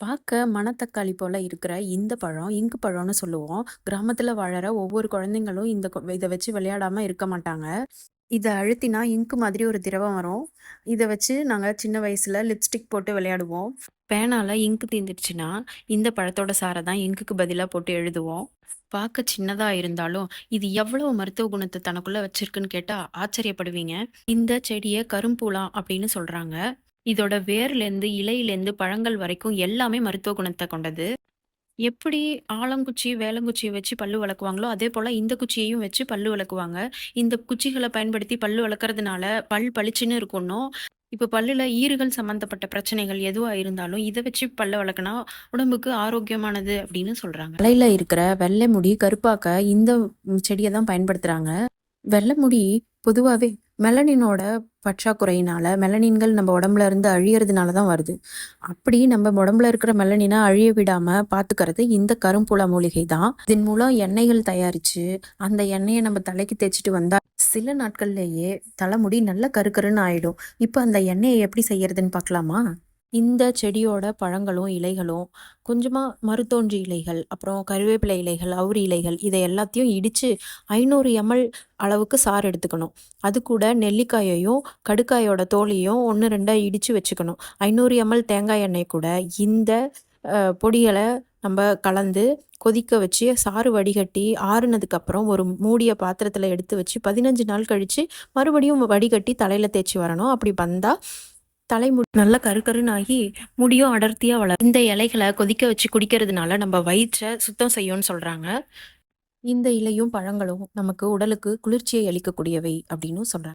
பார்க்க மணத்தக்காளி போல் இருக்கிற இந்த பழம் இங்கு பழம்னு சொல்லுவோம். கிராமத்தில் வாழற ஒவ்வொரு குழந்தைங்களும் இந்த கொ இதை வச்சு விளையாடாமல் இருக்க மாட்டாங்க. இதை அழுத்தினா இங்கு மாதிரி ஒரு திரவம் வரும். இதை வச்சு நாங்கள் சின்ன வயசில் லிப்ஸ்டிக் போட்டு விளையாடுவோம். பேனால இங்க் தீந்துடுச்சுன்னா, இந்த பழத்தோட சாரை தான் இங்குக்கு பதிலாக போட்டு எழுதுவோம். பார்க்க சின்னதாக இருந்தாலும், இது எவ்வளவு மருத்துவ குணத்தை தனக்குள்ளே வச்சிருக்குன்னு கேட்டால் ஆச்சரியப்படுவீங்க. இந்த செடியை கரும்பூலாம் அப்படின்னு சொல்கிறாங்க இதோட வேர்லேருந்து, இலையிலேருந்து பழங்கள் வரைக்கும் எல்லாமே மருத்துவ குணத்த கொண்டது. எப்படி ஆலங்குச்சி, வேலங்குச்சிய வச்சு பல்லு விளக்குவாங்களோ, அதே போல் இந்த குச்சியையும் வச்சு பல்லு விளக்குவாங்க. இந்த குச்சிகள பயன்படுத்தி பல்லு வளர்க்குறதுனால பல் பளிச்சுன்னு இருக்குன்னும், இப்ப பல்லுல ஈறுகள் சம்மந்தப்பட்ட பிரச்சனைகள் எதுவா இருந்தாலும், இத வச்சு பல்ல விளக்குனா உடம்புக்கு ஆரோக்கியமானது அப்படின்னு சொல்றாங்க. தலையில இருக்கிற வெள்ளை முடி கருப்பாக்க இந்த செடிய தான் பயன்படுத்துறாங்க. வெள்ளை முடி பொதுவாவே மெலனினோட பற்றாக்குறையினால மெலனின்கள் நம்ம உடம்புல இருந்து அழியறதுனால தான் வருது. அப்படி நம்ம உடம்புல இருக்கிற மெலனினை அழிய விடாம பார்த்துக்கிறது இந்த கரும்புல மூலிகை தான். இதன் மூலம் எண்ணெய்கள் தயாரிச்சு, அந்த எண்ணெயை நம்ம தலைக்கு தேய்ச்சிட்டு வந்தா, சில நாட்கள்லேயே தலைமுடி நல்ல கருக்கருன்னு ஆயிடும். இப்போ அந்த எண்ணெயை எப்படி செய்யறதுன்னு பார்க்கலாமா? இந்த செடியோட பழங்களும், இலைகளும், கொஞ்சமா மருத்தோன்றி இலைகள், அப்புறம் கருவேப்பிலை இலைகள், அவுரி இலைகள் இதை எல்லாத்தையும் இடிச்சு 500 எம்.எல் அளவுக்கு சாறு எடுத்துக்கணும். அது கூட நெல்லிக்காயையும், கடுக்காயோட தோலையும் 1, 2ஆ இடிச்சு வச்சுக்கணும். 500 எம்.எல் தேங்காய் எண்ணெய் கூட இந்த அ பொடிகள நம்ப கலந்து கொதிக்க வச்சு, சாறு வடிகட்டி ஆறுனதுக்கப்புறம் ஒரு மூடிய பாத்திரத்தில் எடுத்து வச்சு 15 நாள் கழிச்சு மறுபடியும் வடிகட்டி தலையில தேய்ச்சு வரணும். அப்படி வந்தா தலைமுடி நல்லா கருகருன்னு ஆகி முடியும் அடர்த்தியா வளரும். இந்த இலைகளை கொதிக்க வச்சு குடிக்கிறதுனால நம்ம வயிற்றை சுத்தம் செய்யும்னு சொல்றாங்க. இந்த இலையும், பழங்களும் நமக்கு உடலுக்கு குளிர்ச்சியை அளிக்கக்கூடியவை அப்படின்னும் சொல்றாங்க.